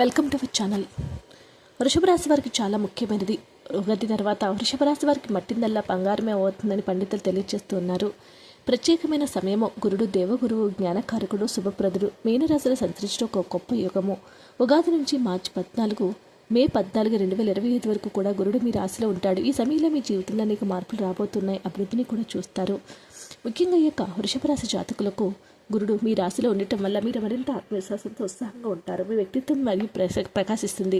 Welcome to our channel వృషభ రాశి వారికి చాలా ముఖ్యమైనది. ఉగాది తర్వాత వృషభ రాశి వారికి మట్టిందల్లా బంగారమే అవుతుందని పండితులు తెలియజేస్తూ ఉన్నారు. ప్రత్యేకమైన సమయము గురుడు దేవగురువు జ్ఞానకారకుడు శుభప్రదుడు మీనరాశిలో సంచరించడం ఒక గొప్ప యుగము. ఉగాది నుంచి మార్చి పద్నాలుగు మే పద్నాలుగు రెండు వేల ఇరవై ఐదు వరకు కూడా గురుడు మీ రాశిలో ఉంటాడు. ఈ సమయంలో మీ జీవితంలో అనేక మార్పులు రాబోతున్నాయి. అభివృద్ధిని కూడా చూస్తారు. ముఖ్యంగా ఈ యొక్క వృషభ రాశి జాతకులకు గురుడు మీ రాశిలో ఉండటం వల్ల మీరు మరింత ఆత్మవిశ్వాసంతో ఉత్సాహంగా ఉంటారు. మీ వ్యక్తిత్వం మరియు ప్రకాశిస్తుంది.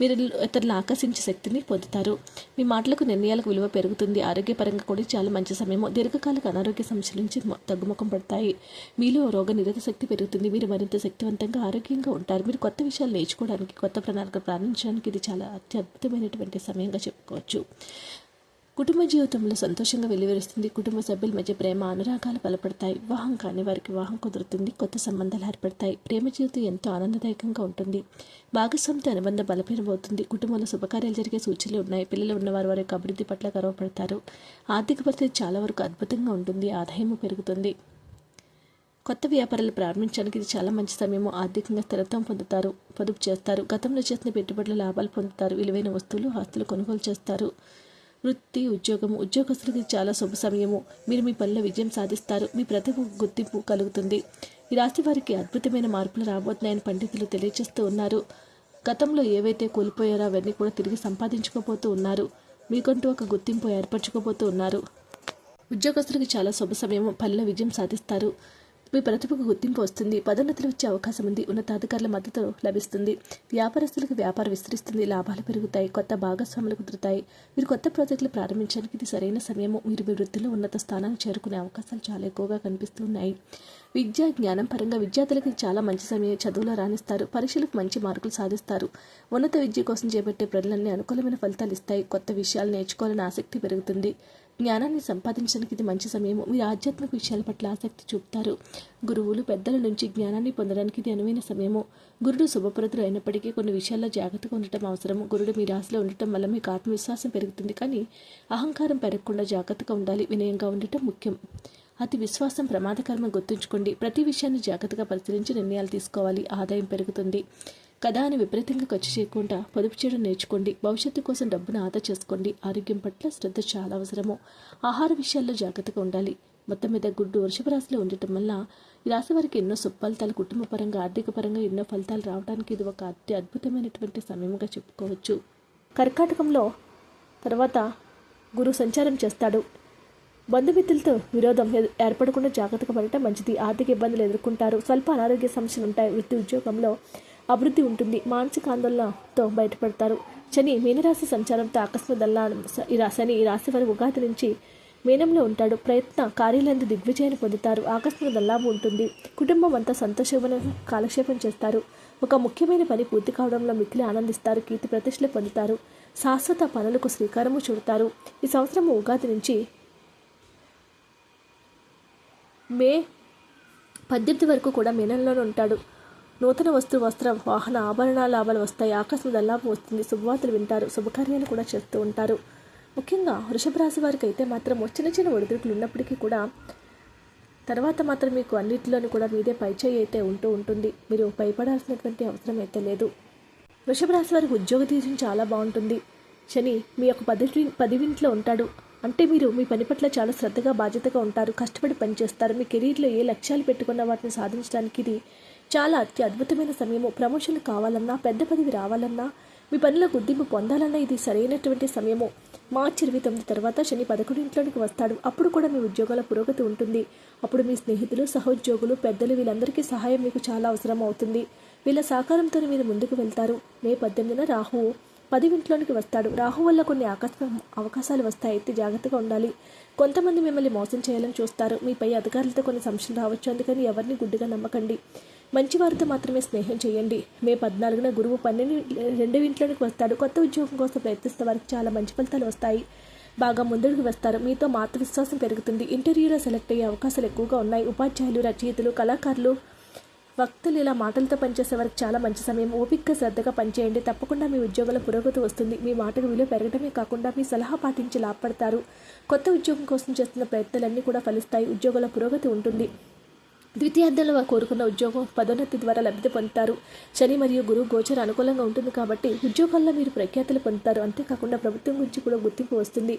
మీరు ఇతరులను ఆకర్షించే శక్తిని పొందుతారు. మీ మాటలకు నిర్ణయాలకు విలువ పెరుగుతుంది. ఆరోగ్యపరంగా కూడా చాలా మంచి సమయము. దీర్ఘకాలిక అనారోగ్య సమస్యల నుంచి తగ్గుముఖం పడతాయి. మీలో రోగ నిరోధక శక్తి పెరుగుతుంది. మీరు మరింత శక్తివంతంగా ఆరోగ్యంగా ఉంటారు. మీరు కొత్త విషయాలు నేర్చుకోవడానికి కొత్త ప్రణాళిక ప్రారంభించడానికి ఇది చాలా అత్యద్భుతమైనటువంటి సమయంగా చెప్పుకోవచ్చు. కుటుంబ జీవితంలో సంతోషంగా వెలువరిస్తుంది. కుటుంబ సభ్యుల మధ్య ప్రేమ అనురాగాలు బలపడతాయి. వివాహం కాని వారికి వివాహం కుదురుతుంది. కొత్త సంబంధాలు ఏర్పడతాయి. ప్రేమ జీవితం ఎంతో ఆనందదాయకంగా ఉంటుంది. భాగస్వామితో అనుబంధం బలపడబోతుంది కుటుంబంలో శుభకార్యాలు జరిగే సూచనలు ఉన్నాయి. పిల్లలు ఉన్నవారు వారి యొక్క అభివృద్ధి పట్ల గర్వపడతారు. ఆర్థిక పరిస్థితి చాలా వరకు అద్భుతంగా ఉంటుంది. ఆదాయము పెరుగుతుంది. కొత్త వ్యాపారాలు ప్రారంభించడానికి ఇది చాలా మంచి సమయము. ఆర్థికంగా స్థిరత్వం పొందుతారు. పొదుపు చేస్తారు. గతంలో చేసిన పెట్టుబడుల లాభాలు పొందుతారు. విలువైన వస్తువులు ఆస్తులు కొనుగోలు చేస్తారు. వృత్తి ఉద్యోగము ఉద్యోగస్తులకి చాలా శుభ సమయము. మీరు మీ పనిలో విజయం సాధిస్తారు. మీ ప్రతిభ గుర్తింపు కలుగుతుంది. ఈ రాశి వారికి అద్భుతమైన మార్పులు రాబోతున్నాయని పండితులు తెలియజేస్తూ ఉన్నారు. గతంలో ఏవైతే కోల్పోయారో అవన్నీ కూడా తిరిగి సంపాదించుకోబోతూ ఉన్నారు. మీకంటూ ఒక గుర్తింపు ఏర్పరచుకోబోతూ ఉన్నారు. ఉద్యోగస్తులకు చాలా శుభ సమయం పనిలో విజయం సాధిస్తారు. మీ ప్రతిభకు గుర్తింపు వస్తుంది. పదోన్నతులు వచ్చే అవకాశం ఉంది. ఉన్నతాధికారుల మద్దతు లభిస్తుంది. వ్యాపారస్తులకు వ్యాపారం విస్తరిస్తుంది. లాభాలు పెరుగుతాయి. కొత్త భాగస్వాములు కుదురుతాయి. మీరు కొత్త ప్రాజెక్టులు ప్రారంభించడానికి ఇది సరైన సమయము. మీరు మీ వృత్తిలో ఉన్నత స్థానాన్ని చేరుకునే అవకాశాలు చాలా ఎక్కువగా కనిపిస్తున్నాయి. విద్యా జ్ఞానం పరంగా విద్యార్థులకు చాలా మంచి సమయం. చదువులో రాణిస్తారు. పరీక్షలకు మంచి మార్కులు సాధిస్తారు. ఉన్నత విద్య కోసం చేపట్టే ప్రజలన్నీ అనుకూలమైన ఫలితాలు ఇస్తాయి. కొత్త విషయాలు నేర్చుకోవాలని ఆసక్తి పెరుగుతుంది. జ్ఞానాన్ని సంపాదించడానికి ఇది మంచి సమయం మీరు ఆధ్యాత్మిక విషయాల పట్ల ఆసక్తి చూపుతారు. గురువులు పెద్దల నుంచి జ్ఞానాన్ని పొందడానికి ఇది అనువైన సమయము. గురుడు శుభప్రదులు అయినప్పటికీ కొన్ని విషయాల్లో జాగ్రత్తగా ఉండటం అవసరం గురుడు మీ రాశిలో ఉండటం వల్ల మీకు ఆత్మవిశ్వాసం పెరుగుతుంది. కానీ అహంకారం పెరగకుండా జాగ్రత్తగా ఉండాలి. వినయంగా ఉండటం ముఖ్యం. అతి విశ్వాసం ప్రమాదకరమని గుర్తుంచుకోండి. ప్రతి విషయాన్ని జాగ్రత్తగా పరిశీలించి నిర్ణయాలు తీసుకోవాలి. ఆదాయం పెరుగుతుంది. కదా అని విపరీతంగా ఖర్చు చేయకుండా పొదుపు చేయడం నేర్చుకోండి. భవిష్యత్తు కోసం డబ్బును ఆదా చేసుకోండి. ఆరోగ్యం పట్ల శ్రద్ధ చాలా అవసరము. ఆహార విషయాల్లో జాగ్రత్తగా ఉండాలి. మొత్తం మీద గుడ్డు వృషభ రాశిలో ఉండటం వల్ల ఈ రాశి వారికి ఎన్నో సుఫలితాలు కుటుంబ పరంగా ఆర్థిక పరంగా ఎన్నో ఫలితాలు రావడానికి ఇది ఒక అతి అద్భుతమైనటువంటి సమయంగా చెప్పుకోవచ్చు. కర్కాటకంలో తర్వాత గురు సంచారం చేస్తాడు. బంధుమిత్రులతో విరోధం ఏర్పడకుండా జాగ్రత్తగా పడటం మంచిది. ఆర్థిక ఇబ్బందులు ఎదుర్కొంటారు. స్వల్ప అనారోగ్య సమస్యలు ఉంటాయి. వృత్తి ఉద్యోగంలో అభివృద్ధి ఉంటుంది. మానసిక ఆందోళనతో బయటపడతారు. శని మీనరాశి సంచారంతో ఆకస్మిక దల్లా ఈ రా- శని ఈ రాశి వారి ఉగాది నుంచి మీనంలో ఉంటాడు. ప్రయత్న కార్యాలందు దిగ్విజయాన్ని పొందుతారు. ఆకస్మిక దల్లాభం ఉంటుంది. కుటుంబం అంతా సంతోషమైన కాలక్షేపం చేస్తారు. ఒక ముఖ్యమైన పని పూర్తి కావడంలో మిక్కిలి ఆనందిస్తారు. కీర్తి ప్రతిష్టలు పొందుతారు. శాశ్వత పనులకు శ్రీకారము చుడతారు. ఈ సంవత్సరం ఉగాది నుంచి మే పద్దెనిమిది వరకు కూడా మీనంలోనే ఉంటాడు. నూతన వస్తు వస్త్రం వాహన ఆభరణ లాభాలు వస్తాయి. ఆకాశం దల్లాభం వస్తుంది. శుభవార్తలు వింటారు. శుభకార్యాలు కూడా చేస్తూ ఉంటారు. ముఖ్యంగా వృషభ రాశి వారికి అయితే మాత్రం చిన్న చిన్న ఒడిదుడుకులు ఉన్నప్పటికీ కూడా తర్వాత మాత్రం మీకు అన్నింటిలోనూ కూడా మీదే పైచేయి అయితే ఉంటూ ఉంటుంది. మీరు భయపడాల్సినటువంటి అవసరం అయితే లేదు. వృషభ రాశి వారికి ఉద్యోగ తీర్చడం చాలా బాగుంటుంది. శని మీ యొక్క పది పదివింట్లో ఉంటాడు. అంటే మీరు మీ పని పట్ల చాలా శ్రద్ధగా బాధ్యతగా ఉంటారు. కష్టపడి పనిచేస్తారు మీ కెరీర్లో ఏ లక్ష్యాలు పెట్టుకున్న వాటిని సాధించడానికి ఇది చాలా అతి అద్భుతమైన సమయము. ప్రమోషన్లు కావాలన్నా పెద్ద పదవి రావాలన్నా మీ పనిలో గుర్తింపు పొందాలన్నా ఇది సరైనటువంటి సమయము. మార్చి ఇరవై తొమ్మిది తర్వాత శని పదకొండు ఇంట్లోనికి వస్తాడు. అప్పుడు కూడా మీ ఉద్యోగాల పురోగతి ఉంటుంది. అప్పుడు మీ స్నేహితులు సహోద్యోగులు పెద్దలు వీళ్ళందరికీ సహాయం మీకు చాలా అవసరం అవుతుంది. వీళ్ళ సహకారంతో మీరు ముందుకు వెళ్తారు. మే పద్దెనిమిదిన రాహువు పదివింట్లోనికి వస్తాడు. రాహు వల్ల కొన్ని ఆకస్మిక అవకాశాలు వస్తాయి. అయితే జాగ్రత్తగా ఉండాలి. కొంతమంది మిమ్మల్ని మోసం చేయాలని చూస్తారు. మీపై అధికారులతో కొన్ని సంశయం రావచ్చు. అందుకని ఎవరిని గుడ్డుగా నమ్మకండి. మంచి వారితో మాత్రమే స్నేహం చేయండి. మే పద్నాలుగున గురువు పన్నెండు రెండవ ఇంట్లోనికి వస్తాడు. కొత్త ఉద్యోగం కోసం ప్రయత్నిస్తే వారికి చాలా మంచి ఫలితాలు వస్తాయి. బాగా ముందడుగు వస్తారు. మీతో మాత్ర విశ్వాసం పెరుగుతుంది. ఇంటర్వ్యూలో సెలెక్ట్ అయ్యే అవకాశాలు ఎక్కువగా ఉన్నాయి. ఉపాధ్యాయులు రచయితలు కళాకారులు వక్తలు ఇలా మాటలతో పనిచేసే వారికి చాలా మంచి సమయం. ఓపికగా శ్రద్ధగా పనిచేయండి. తప్పకుండా మీ ఉద్యోగాల పురోగతి వస్తుంది. మీ మాటకు విలువ పెరగడమే కాకుండా మీ సలహా పాటించి లాభపడతారు. కొత్త ఉద్యోగం కోసం చేస్తున్న ప్రయత్నాలన్నీ కూడా ఫలిస్తాయి. ఉద్యోగుల పురోగతి ఉంటుంది. ద్వితీయార్థంలో వారు కోరుకున్న ఉద్యోగం పదోన్నతి ద్వారా లబ్ధి పొందుతారు. శని మరియు గురువు గోచర అనుకూలంగా ఉంటుంది కాబట్టి ఉద్యోగాల్లో మీరు ప్రఖ్యాతులు పొందుతారు. అంతేకాకుండా ప్రభుత్వం గురించి కూడా గుర్తింపు వస్తుంది.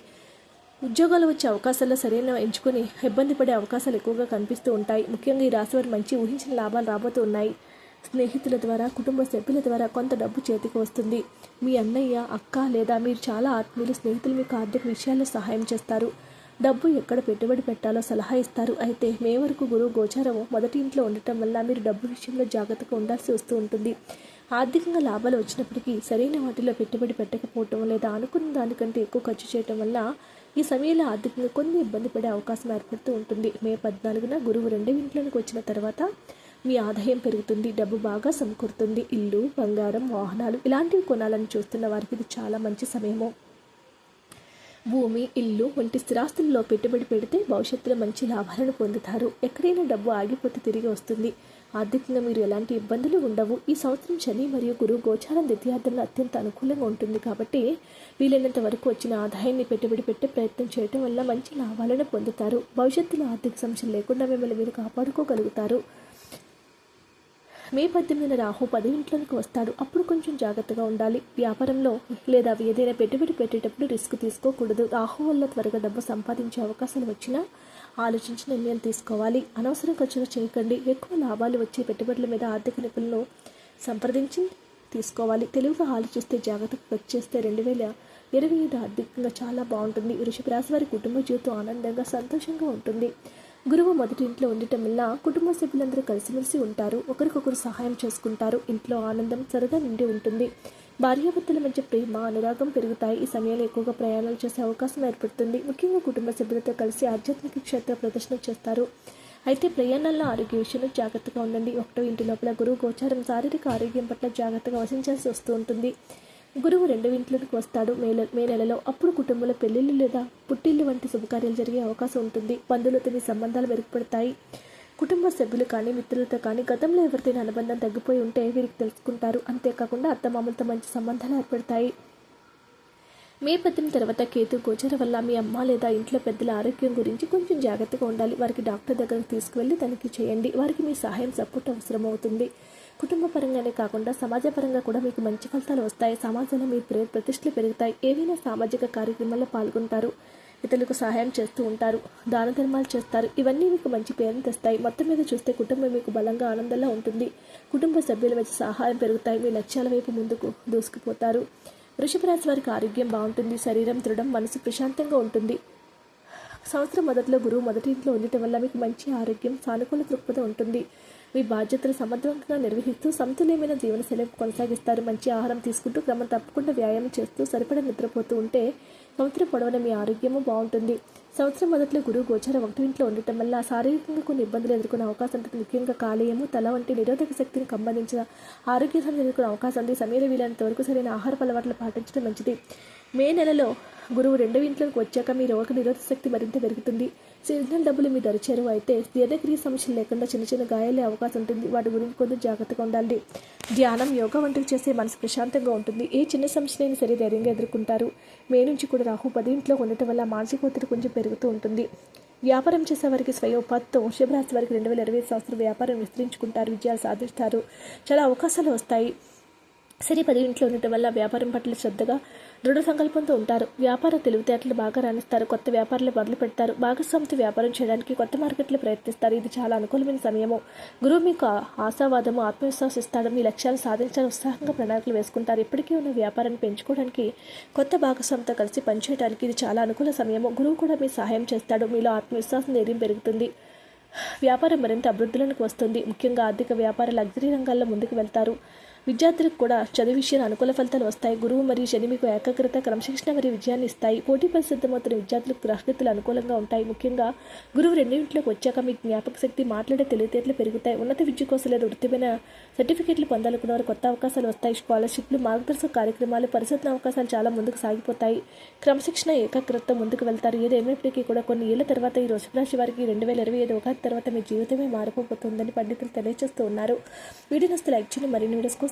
ఉద్యోగాలు వచ్చే అవకాశాల్లో సరైన ఎంచుకొని ఇబ్బంది పడే అవకాశాలు ఎక్కువగా కనిపిస్తూ ఉంటాయి. ముఖ్యంగా ఈ రాశి వారు మంచి ఊహించిన లాభాలు రాబోతూ ఉన్నాయి. స్నేహితుల ద్వారా కుటుంబ సభ్యుల ద్వారా కొంత డబ్బు చేతికి వస్తుంది. మీ అన్నయ్య అక్క లేదా మీరు చాలా ఆత్మీయులు స్నేహితులు మీకు ఆర్థిక విషయాల్లో సహాయం చేస్తారు. డబ్బు ఎక్కడ పెట్టుబడి పెట్టాలో సలహా ఇస్తారు. అయితే మే వరకు గురువు గోచారం మొదటి ఇంట్లో ఉండటం వల్ల మీరు డబ్బు విషయంలో జాగ్రత్తగా ఉండాల్సి వస్తూ ఉంటుంది. ఆర్థికంగా లాభాలు వచ్చినప్పటికీ సరైన వాటిలో పెట్టుబడి పెట్టకపోవటం లేదా అనుకున్న దానికంటే ఎక్కువ ఖర్చు చేయటం వల్ల ఈ సమయంలో ఆర్థికంగా కొన్ని ఇబ్బంది పడే అవకాశం ఏర్పడుతూ ఉంటుంది. మే పద్నాలుగున గురువు రెండు ఇంట్లోకి వచ్చిన తర్వాత మీ ఆదాయం పెరుగుతుంది డబ్బు బాగా సమకూరుతుంది. ఇల్లు బంగారం వాహనాలు ఇలాంటివి కొనాలని చూస్తున్న వారికి ఇది చాలా మంచి సమయము. భూమి ఇల్లు వంటి స్థిరాస్తుల్లో పెట్టుబడి పెడితే భవిష్యత్తులో మంచి లాభాలను పొందుతారు. ఎక్కడైనా డబ్బు ఆగిపోతే తిరిగి వస్తుంది. ఆర్థికంగా మీరు ఎలాంటి ఇబ్బందులు ఉండవు. ఈ సంవత్సరం శని మరియు గురువు గోచారం ద్వితీయార్థంలో అత్యంత అనుకూలంగా ఉంటుంది కాబట్టి వీలైనంత వరకు వచ్చిన ఆదాయాన్ని పెట్టుబడి పెట్టే ప్రయత్నం చేయడం వల్ల మంచి లాభాలను పొందుతారు. భవిష్యత్తులో ఆర్థిక సమస్యలు లేకుండా మిమ్మల్ని మీరు కాపాడుకోగలుగుతారు. మే పద్దెనిమిదిన రాహు పది ఇంట్లోకి వస్తాడు. అప్పుడు కొంచెం జాగ్రత్తగా ఉండాలి. వ్యాపారంలో లేదా ఏదైనా పెట్టుబడి పెట్టేటప్పుడు రిస్క్ తీసుకోకూడదు. రాహు వల్ల త్వరగా డబ్బు సంపాదించే అవకాశాలు వచ్చినా ఆలోచించి నిర్ణయం తీసుకోవాలి. అనవసర ఖర్చులు చేయకండి. ఎక్కువ లాభాలు వచ్చే పెట్టుబడుల మీద ఆర్థిక నిపుణులను సంప్రదించి తీసుకోవాలి. తెలివిగా ఆలోచిస్తే జాగ్రత్తగా ఖర్చు చేస్తే రెండు వేల ఇరవై ఐదు ఆర్థికంగా చాలా బాగుంటుంది. వృషభ రాశి వారి కుటుంబ జీవితం ఆనందంగా సంతోషంగా ఉంటుంది. గురువు మొదటి ఇంట్లో ఉండటం వల్ల కుటుంబ సభ్యులందరూ కలిసిమెలిసి ఉంటారు. ఒకరికొకరు సహాయం చేసుకుంటారు. ఇంట్లో ఆనందం సరదా నిండి ఉంటుంది. భార్యాభర్తల మధ్య ప్రేమ అనురాగం పెరుగుతాయి. ఈ సమయంలో ఎక్కువగా ప్రయాణాలు చేసే అవకాశం ఏర్పడుతుంది. ముఖ్యంగా కుటుంబ సభ్యులతో కలిసి ఆధ్యాత్మిక క్షేత్ర ప్రదర్శన చేస్తారు. అయితే ప్రయాణాల్లో ఆరోగ్య విషయంలో జాగ్రత్తగా ఉండండి. ఒకటో ఇంటి లోపల గురువు గోచారం శారీరక ఆరోగ్యం పట్ల జాగ్రత్తగా వసించాల్సి వస్తూ ఉంటుంది. గురువు రెండు ఇంట్లోకి వస్తాడు మే మే నెలలో. అప్పుడు కుటుంబంలో పెళ్ళిళ్ళు లేదా పుట్టిళ్ళు వంటి శుభకార్యాలు జరిగే అవకాశం ఉంటుంది. బంధువులు తిని సంబంధాలు మెరుగుపడతాయి. కుటుంబ సభ్యులు కానీ మిత్రులతో కానీ గతంలో ఎవరితోనే అనుబంధం తగ్గిపోయి ఉంటే వీరికి తెలుసుకుంటారు. అంతేకాకుండా అత్తమామలతో మంచి సంబంధాలు ఏర్పడతాయి. మే పద్దెనిమిది తర్వాత కేతు గోచర వల్ల మీ అమ్మ లేదా ఇంట్లో పెద్దల ఆరోగ్యం గురించి కొంచెం జాగ్రత్తగా ఉండాలి. వారికి డాక్టర్ దగ్గరకు తీసుకువెళ్ళి తనిఖీ చేయండి. వారికి మీ సహాయం సపోర్ట్ అవసరమవుతుంది. కుటుంబ పరంగానే కాకుండా సమాజపరంగా కూడా మీకు మంచి ఫలితాలు వస్తాయి. సమాజంలో మీ ప్రేర ప్రతిష్టలు పెరుగుతాయి. ఏవైనా సామాజిక కార్యక్రమాల్లో పాల్గొంటారు. ఇతరులకు సహాయం చేస్తూ ఉంటారు. దాన ధర్మాలు చేస్తారు. ఇవన్నీ మీకు మంచి పేరును తెస్తాయి. మొత్తం మీద చూస్తే కుటుంబం మీకు బలంగా ఆనందంగా ఉంటుంది. కుటుంబ సభ్యుల మధ్య సహాయం పెరుగుతాయి. మీ లక్ష్యాల వైపు ముందుకు దూసుకుపోతారు. వృషభ రాశి వారికి ఆరోగ్యం బాగుంటుంది. శరీరం దృఢం మనసు ప్రశాంతంగా ఉంటుంది. సంవత్సరం మొదట్లో గురువు మొదటి ఇంట్లో ఉండటం వల్ల మీకు మంచి ఆరోగ్యం సానుకూల దృక్పథం ఉంటుంది. మీ బాధ్యతలు సమర్థవంతంగా నిర్వహిస్తూ సమతుల్యమైన జీవనశైలి కొనసాగిస్తారు. మంచి ఆహారం తీసుకుంటూ క్రమం తప్పకుండా వ్యాయామం చేస్తూ సరిపడ నిద్రపోతూ ఉంటే సంవత్సరం పొడవున మీ ఆరోగ్యము బాగుంటుంది. సంవత్సరం మొదట్లో గురువు గోచారం ఒకటి ఇంట్లో ఉండటం వల్ల శారీరకంగా కొన్ని ఇబ్బందులు ఎదుర్కొనే అవకాశం ఉంటుంది. ముఖ్యంగా కాలేయము తల వంటి నిరోధక శక్తిని సంబంధించిన ఆరోగ్య సమస్యలు ఎదుర్కొనే అవకాశం ఉంది. సమయంలో వీలైనంత వరకు సరైన ఆహార అలవాట్లు పాటించడం మంచిది. మే నెలలో గురువు రెండవ ఇంట్లోకి వచ్చాక మీ రోగ నిరోధక శక్తి మరింత పెరుగుతుంది. సీజనల్ డబ్బులు మీ దరిచేరు అయితే దీర్ఘక్రియ సమస్యలు లేకుండా చిన్న చిన్న గాయాలే అవకాశం ఉంటుంది. వాటి గురించి కొంచెం జాగ్రత్తగా ఉండాలి. ధ్యానం యోగా వంటివి చేస్తే మనసు ప్రశాంతంగా ఉంటుంది. ఏ చిన్న సమస్యనైనా సరే ధైర్యంగా ఎదుర్కొంటారు. మే నుంచి కూడా రాహు పది ఇంట్లో ఉండటం వల్ల మానసిక ఒత్తిడి కొంచెం పెరుగుతూ ఉంటుంది. వ్యాపారం చేసే వారికి స్వయం ఉపాధితో శుభరాశి వారికి రెండు వేల ఇరవై సంవత్సరం వ్యాపారం విస్తరించుకుంటారు విజయాలు సాధిస్తారు. చాలా అవకాశాలు వస్తాయి. సరే పది ఇంట్లో ఉండటం వల్ల వ్యాపారం పట్ల శ్రద్ధగా దృఢ సంకల్పంతో ఉంటారు. వ్యాపార తెలివితేటలు బాగా రాణిస్తారు. కొత్త వ్యాపారాలు మొదలు పెడతారు. భాగస్వామితో వ్యాపారం చేయడానికి కొత్త మార్కెట్లు ప్రయత్నిస్తారు. ఇది చాలా అనుకూలమైన సమయము. గురువు మీకు ఆశావాదము ఆత్మవిశ్వాసం ఇస్తాడు మీ లక్ష్యాలు సాధించాలని ఉత్సాహంగా ప్రణాళికలు వేసుకుంటారు. ఇప్పటికీ ఉన్న వ్యాపారాన్ని పెంచుకోవడానికి కొత్త భాగస్వామితో కలిసి పనిచేయడానికి ఇది చాలా అనుకూల సమయము. గురువు కూడా మీ సహాయం చేస్తాడు. మీలో ఆత్మవిశ్వాసం ధైర్యం పెరుగుతుంది. వ్యాపారం మరింత అభివృద్ధిలోకి వస్తుంది. ముఖ్యంగా ఆర్థిక వ్యాపార లగ్జరీ రంగాల్లో ముందుకు వెళ్తారు. విద్యార్థులకు కూడా చదువు విషయంలో అనుకూల ఫలితాలు వస్తాయి. గురువు మరియు శని మీకు ఏకాగ్రత క్రమశిక్షణ మరియు విజయాన్ని ఇస్తాయి. పోటీ పరిశుద్ధమవుతున్న విద్యార్థులకు గ్రహగతులు అనుకూలంగా ఉంటాయి. ముఖ్యంగా గురువు రెండింటిలోకి వచ్చాక మీ జ్ఞాపక శక్తి మాట్లాడే తెలివితేటలు పెరుగుతాయి. ఉన్నత విద్య కోసం లేదా వృత్తిమైన సర్టిఫికెట్లు పొందాలనుకున్న వారు కొత్త అవకాశాలు వస్తాయి. స్కాలర్షిప్లు మార్గదర్శక కార్యక్రమాలు పరిశోధన అవకాశాలు చాలా ముందుకు సాగిపోతాయి. క్రమశిక్షణ ఏకాగ్రత ముందుకు వెళ్తారు. ఏదేమైనప్పటికీ కూడా కొన్ని ఏళ్ళ తర్వాత ఈ రోజు రాశి వారికి రెండు వేల ఇరవై ఐదు ఒకటి తర్వాత మీ జీవితమే మారిపోతుందని పండితులు తెలియజేస్తూ ఉన్నారు. వీడియో నస్తే లైక్ చేయండి. మరిన్ని వీడియోస్